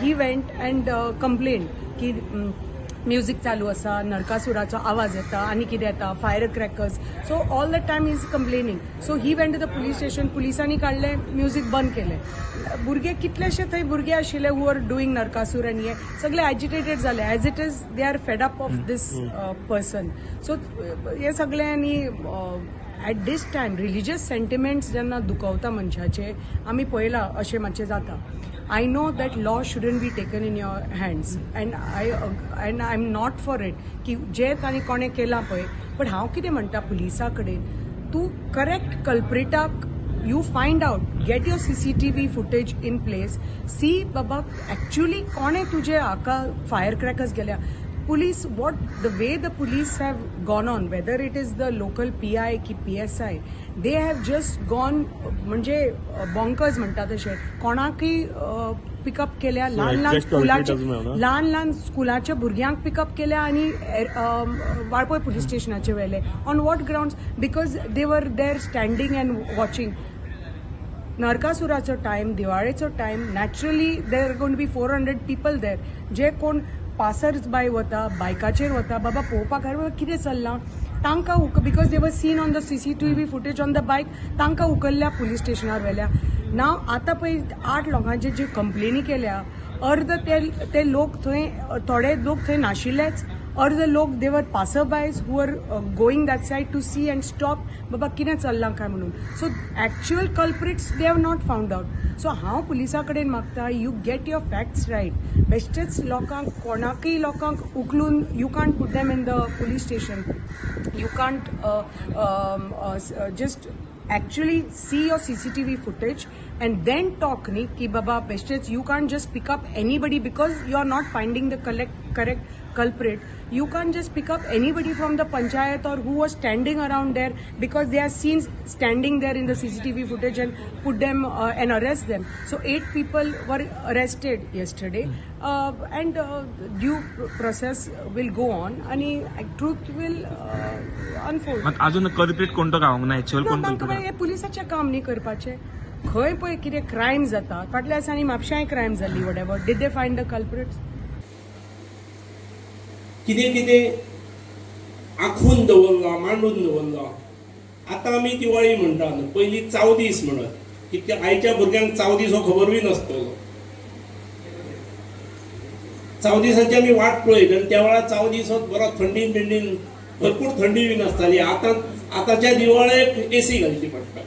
He went and complain की music चालू आसा नरकासुराचो आवाज येता आनी कितें येता fire crackers so all the time is complaining so he went the police station पुलिसांनी काडलें म्युझिक बंद केलें भुरगे कितलेशे थंय भुरगे आशिल्ले हू आर डुईंग नरकासूर आनी हे सगळे एजिटेटेड जाले as it is they are fed up of this person so हे सगळ्यांनी at this time religious sentiments जेन्ना दुखवता मनशाचे आमी पळयलां अशें मातशें जाता. I know that law shouldn't be taken in your hands and I and I am not for it की जे तांणी कोणें केला पळय बट हांव कितें म्हणटा पुलिसा कडेन? तूं correct कल्प्रिटाक you find out get your CCTV footage in place see बाबा ॲक्च्युली कोणें तुजे हाका फायर क्रॅकर्स गेल्या? Police what the way the police have gone on whether it is the local pi की P S I they have just gone म्हणजे bonkers म्हणटा तशें कोणाकय पिकअप केल्या ल्हान ल्हान exact स्कुलाचे concrete मेळना. ल्हान ल्हान स्कुलाच्या भुरग्यांक पिकअप केल्या आनी वाळपय पुलीस स्टेशनाचे व्हेले on what ground because they were there standing and watching नरकासुराचो time दिवाळेचो time naturally there gone be four hundred people there जे कोण पासर्स बाय वता बायकाचेर वता बाबा पळोवपाक बाबा कितें चल्लां? तांकां उक because they were seen on the C C T V footage on the bike तांकां उखल्ल्या पुलीस स्टेशनार व्हेल्या. नाव आतां पळय आठ लोकांचे जे कंप्लेनी केल्या अर्द ते ते लोक थंय थोडे लोक थंय नाशिल्लेच. अर्द लोक they were passersby who are going that side to see and stop बाबा कितें चल्लां काय म्हणून? So actual culprits they have not found out so हांव पुलिसा कडेन मागता you get your facts right बेश्टेच लोकांक कोणाकय लोकांक उखलून you can't put them in the police station you can't just actually see your CCTV footage and then talk ni की बाबा bestes you can't just pick up up anybody because you are not finding the collect correct culprit you can't just pick up anybody from the panchayat or who was standing around there because they are seen standing there in the CCTV footage and put them uh, and arrest them so eight people were arrested yesterday uh, and uh, due process will go on and truth will uh, unfold मग अजून culprit कोणतो गावंक ना actual ना, कोण तांकां बाई हे पुलिसाचें काम न्ही करपाचें खंय पळय कितें क्रायम जाता फाटल्या दिसांनी म्हापशांय क्रायम जाल्ली whatever did they find the culprits कितें कितें? आखून दवरला मांडून दवरला आतां आमी दिवाळी म्हणटा न्हू. पयलीं चावदीस म्हणत. कित्याक आयच्या भुरग्यांक चावदीस हो खबरूय नासतलो चावदिसाची आमी वाट पळयत आनी त्या वेळार चावदीस हो बरो थंडीन बिंडीन भरपूर थंडी बी नासताली. आतां आतांच्या दिवाळेक एसी घालची पडटा